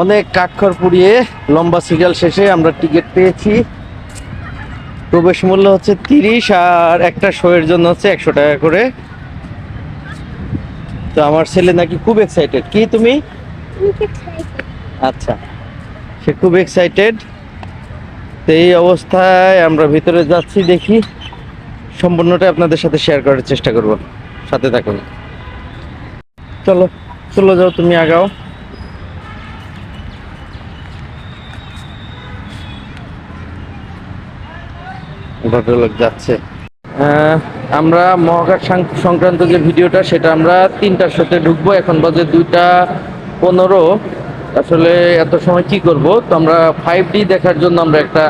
অনেক কাঠখড় পুড়িয়ে লম্বা সিরিয়াল শেষে আমরা টিকিট পেয়েছি। প্রবেশ মূল্য হচ্ছে তিরিশ আর একটা শো এর জন্য হচ্ছে একশো টাকা করে। তো আমার ছেলে নাকি খুব এক্সাইটেড কি তুমি? আচ্ছা সে খুব এক্সাইটেড তো এই অবস্থায় আমরা ভিতরে যাচ্ছি দেখি সম্পূর্ণটা আপনাদের সাথে শেয়ার করার চেষ্টা করব। সাথে থাকুন। চলো চলো যাও তুমি আগাও। ভদ্রলোক যাচ্ছে। আমরা মহাকাশ সংক্রান্ত যে ভিডিওটা সেটা আমরা তিনটার সাথে ঢুকবো। এখন বাজে দুইটা পনেরো। আসলে এত সময় কি করব? তো আমরা ফাইভ ডি দেখার জন্য আমরা একটা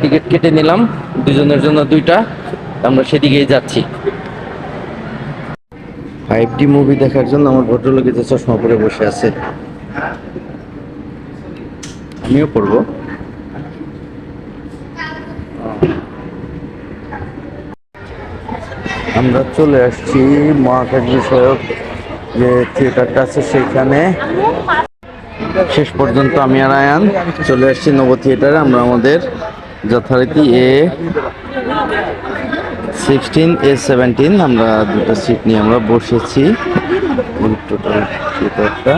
টিকিট কেটে নিলাম। দুজনের জন্য দুইটা। আমরা সেদিকেই যাচ্ছি। ফাইভ ডি মুভি দেখার জন্য আমার ভদ্রলোকে যে চশমা পরে বসে আছে। আমিও পড়ব আমরা চলে আসছি মহাকাশ বিষয়ক যে থিয়েটারটা আছে সেখানে। শেষ পর্যন্ত আমি আর আয়ান চলে আসছি নব থিয়েটারে আমরা আমাদের যথারীতি এ সিক্সটিন এ সেভেন্টিন আমরা দুটো সিট নিয়ে আমরা বসেছি। টোটাল থিয়েটারটা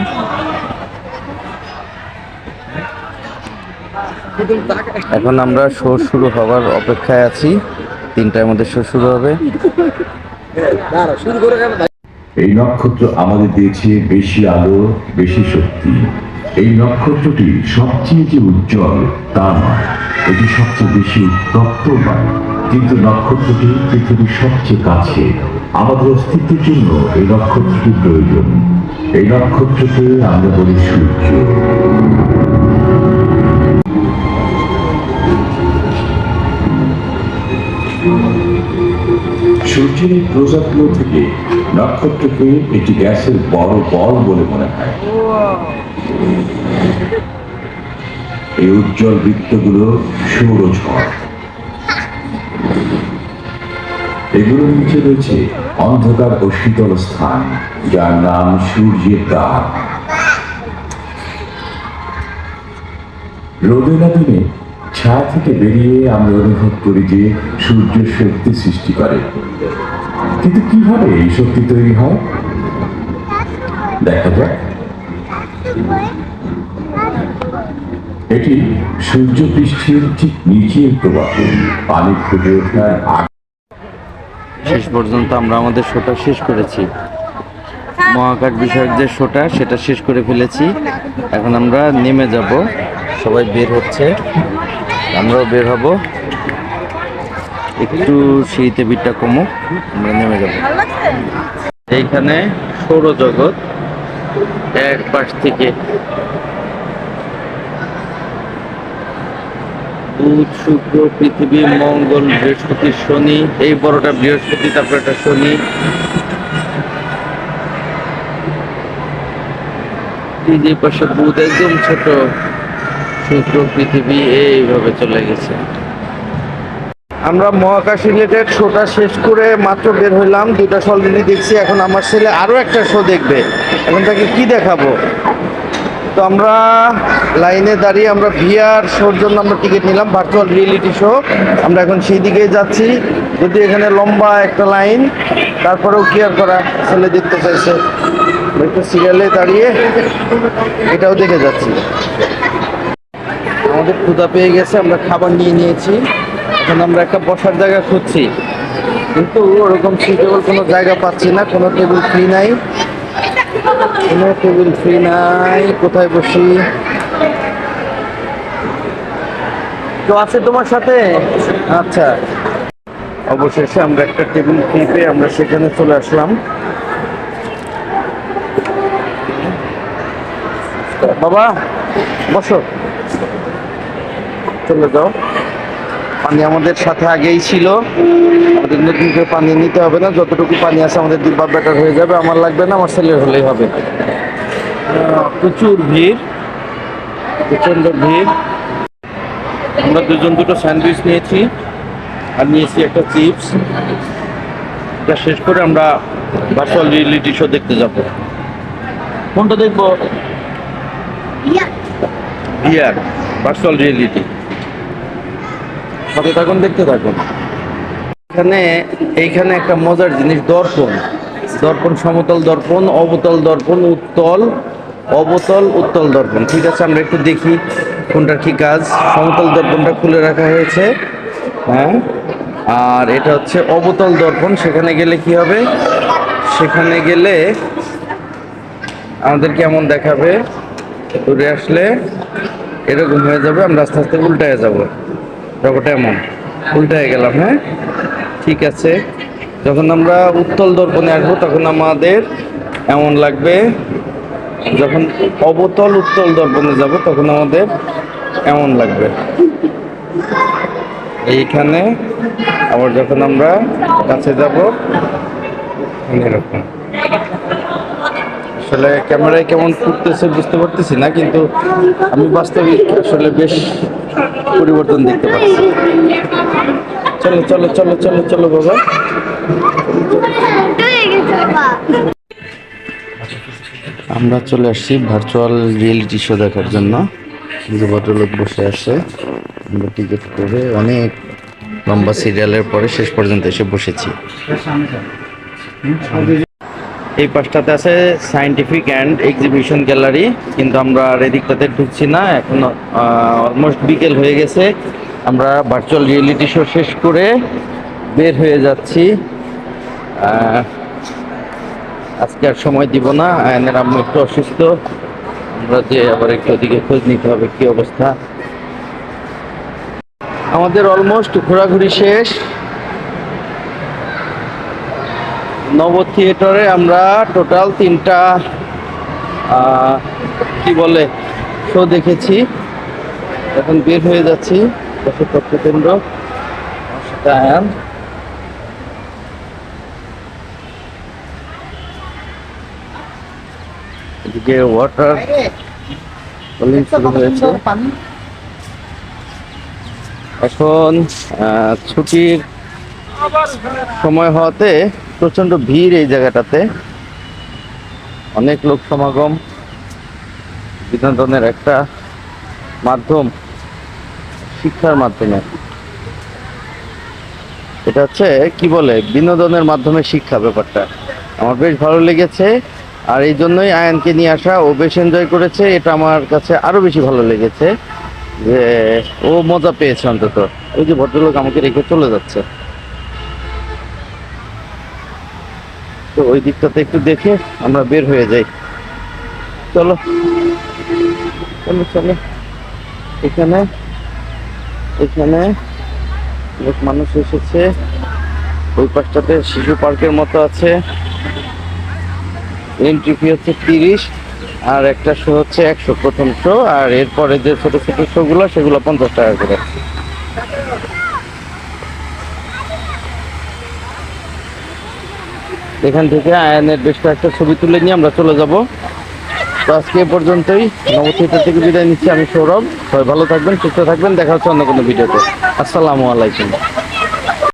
এখন আমরা শো শুরু হওয়ার অপেক্ষায় আছি। তিনটার মধ্যে শো শুরু হবে। এই নক্ষত্র আমাদের দিয়েছে বেশি আলো, বেশি শক্তি। এই নক্ষত্রটি সবচেয়ে যে উজ্জ্বল, তা নয়। এটি সবচেয়ে বেশি উত্তপ্ত নয়। কিন্তু নক্ষত্রটি পৃথিবীর সবচেয়ে কাছে। আমাদের অস্তিত্বের জন্য এই নক্ষত্রটি প্রয়োজন। এই নক্ষত্রকে আমরা বলি সূর্য। সূর্যের এই প্রজাগুলো থেকে নক্ষত্রকে একটি গ্যাসের বড় বল বলে মনে হয়। এই উজ্জ্বল বৃত্তগুলো সৌরঝড় এগুলোর নিচে রয়েছে অন্ধকার ও শীতল স্থান যার নাম সূর্যের দ্বার। রোদেলা দিনে ছায়া থেকে বেরিয়ে আমরা অনুভব করি যে সূর্য শক্তি সৃষ্টি করে। কিন্তু কীভাবে এই শক্তি তৈরি হয়? দেখা যাক। এটি সূর্য পৃষ্ঠের ঠিক নিচের প্রবাহ পানি ফুটে ওঠার শেষ পর্যন্ত আমরা আমাদের শোটা শেষ করেছি। মহাকাশ বিষয়ক যে শোটা, সেটা শেষ করে ফেলেছি। এখন আমরা নেমে যাব। সবাই বের হচ্ছে। আমরাও বের হব। একটু সিঁড়িতে বিটটা কমুক, আমরা নেমে যাব। এইখানে সৌরজগৎ, এক পাশ থেকে বুধ, শুক্র, পৃথিবী, মঙ্গল, বৃহস্পতি, শনি। এই বড়টা বৃহস্পতি তারপর একটা শনি যে পাশে বুধ, একদম ছোট। শুক্র পৃথিবী এইভাবে চলে গেছে। আমরা মহাকাশ রিলেটেড শোটা শেষ করে মাত্র বের হইলাম, দুইটা শো অলরেডি দেখছি এখন আমার ছেলে আরও একটা শো দেখবে। এখন তাকে কি দেখাবো? তো আমরা লাইনে দাঁড়িয়ে আমরা ভিআর শোর জন্য আমরা টিকিট নিলাম ভার্চুয়াল রিয়েলিটি শো আমরা এখন সেই দিকেই যাচ্ছি। যদি এখানে লম্বা একটা লাইন, তারপরেও কেয়ার করা ছেলে দেখতে চাইছে। একটু সিরিয়ালে দাঁড়িয়ে এটাও দেখে যাচ্ছি। আমাদের ক্ষুদা পেয়ে গেছে, আমরা খাবার নিয়ে নিয়েছি। এখন আমরা একটা বসার জায়গা খুঁজছি। কিন্তু ওরকম সুইটেবল কোনো জায়গা পাচ্ছি না, কোনো টেবিল ফ্রি নাই। কোনো টেবিল ফ্রি নাই, কোথায় বসি? তো আছে তোমার সাথে? আচ্ছা। অবশেষে আমরা একটা টেবিল ফ্রি পেয়ে আমরা সেখানে চলে আসলাম। বাবা, বসো। চলে যাও। পানি আমাদের সাথে আগেই ছিল। আমাদের নতুন করে পানি নিতে হবে না। যতটুকু পানি আছে আমাদের দুই বার ব্যাটার হয়ে যাবে। আমার লাগবে না আমার ছেলের হলেই হবে। প্রচুর ভিড়। প্রচণ্ড ভিড়। আমরা দুজন দুটো স্যান্ডউইচ নিয়েছি আর নিয়েছি একটা চিপস। এটা শেষ করে আমরা ভার্চুয়াল রিয়েলিটি শো দেখতে যাব। কোনটা দেখব? Virtual reality. সাথে থাকুন, দেখতে থাকুন। এখানে, এইখানে একটা মজার জিনিস, দর্পণ। দর্পণ, সমতল দর্পণ, অবতল দর্পণ, উত্তল, অবতল, উত্তল দর্পণ। ঠিক আছে, আমরা একটু দেখি কোনটা কি কাজ। সমতল দর্পণটা খুলে রাখা হয়েছে। হ্যাঁ আর এটা হচ্ছে অবতল দর্পণ। সেখানে গেলে কি হবে? সেখানে গেলে আমাদের কেমন দেখাবে? ঘুরে আসলে এরকম হয়ে যাবে, আমরা আস্তে আস্তে উল্টায় যাব। ব্যাপারটা এমন। উল্টায় গেলাম হ্যাঁ? ঠিক আছে। যখন আমরা উত্তল দর্পণে আসব, তখন আমাদের এমন লাগবে, যখন অবতল উত্তল দর্পণে যাব, তখন আমাদের এমন লাগবে। এইখানে আবার যখন আমরা কাছে যাব, এরকম। আসলে ক্যামেরায় কেমন ফুটতেছে বুঝতে পারতেছি না, কিন্তু আমি বাস্তবিক আসলে বেশ পরিবর্তন দেখতে পাচ্ছি। চলো চলো চলো চলো চলো বাবা। আমরা চলে আসছি ভার্চুয়াল রিয়েলিটি শো দেখার জন্য। কিন্তু ভদ্রলোক বসে আছে। আমরা টিকিট করে অনেক লম্বা সিরিয়ালের পরে শেষ পর্যন্ত এসে বসেছি। এই পাশটাতে আছে সায়েন্টিফিক অ্যান্ড এক্সিবিশন গ্যালারি কিন্তু আমরা আর এদিকটাতে ঢুকছি না। এখন অলমোস্ট বিকেল হয়ে গেছে। আমরা ভার্চুয়াল রিয়েলিটি শো শেষ করে বের হয়ে যাচ্ছি। আজকে আর সময় দিব না। আয়নের আম্মু একটু অসুস্থ। আমরা যে আবার একটু ওদিকে খোঁজ নিতে হবে কি অবস্থা। আমাদের অলমোস্ট ঘোরাঘুরি শেষ। নব থিয়েটারে আমরা টোটাল তিনটা কি বলে শো দেখেছি। এখন বের হয়ে যাচ্ছি আমার আয়ান এদিকে ওয়াটার বলিং শুরু হয়েছে। এখন ছুটির সময় হওয়াতে প্রচণ্ড ভিড় এই জায়গাটাতে। অনেক লোক সমাগম। বিনোদনের একটা মাধ্যম, শিক্ষার মাধ্যমে। এটা হচ্ছে, কি বলে, বিনোদনের মাধ্যমে শিক্ষা ব্যাপারটা। আমার বেশ ভালো লেগেছে, আর এই জন্যই আয়নকে নিয়ে আসা, ও বেশ এনজয় করেছে, এটা আমার কাছে আরও বেশি ভালো লেগেছে যে, ও মজা পেয়েছে অন্তত। ওই যে ভদ্রলোক আমাকে রেখে চলে যাচ্ছে। তো ওই দিকটাতে একটু দেখে আমরা বের হয়ে যাই। চলো। চলো চলো। এখানে এখানে অনেক মানুষ এসেছে। ওই পাশটাতে শিশু পার্কের মতো আছে। এন্ট্রি ফি হচ্ছে তিরিশ, আর একটা শো হচ্ছে একশো প্রথম শো আর এরপরে যে ছোট ছোট শো গুলো, সেগুলো পঞ্চাশ টাকা করে। এখান থেকে আয়নের বেশ কয়েকটা ছবি তুলে নিয়ে আমরা চলে যাব। তো আজকে এ পর্যন্তই। নবথিয়েটার থেকে বিদায় নিচ্ছি আমি সৌরভ। সবাই ভালো থাকবেন, সুস্থ থাকবেন। দেখা হচ্ছে অন্য কোনো ভিডিওতে। আসসালামু আলাইকুম।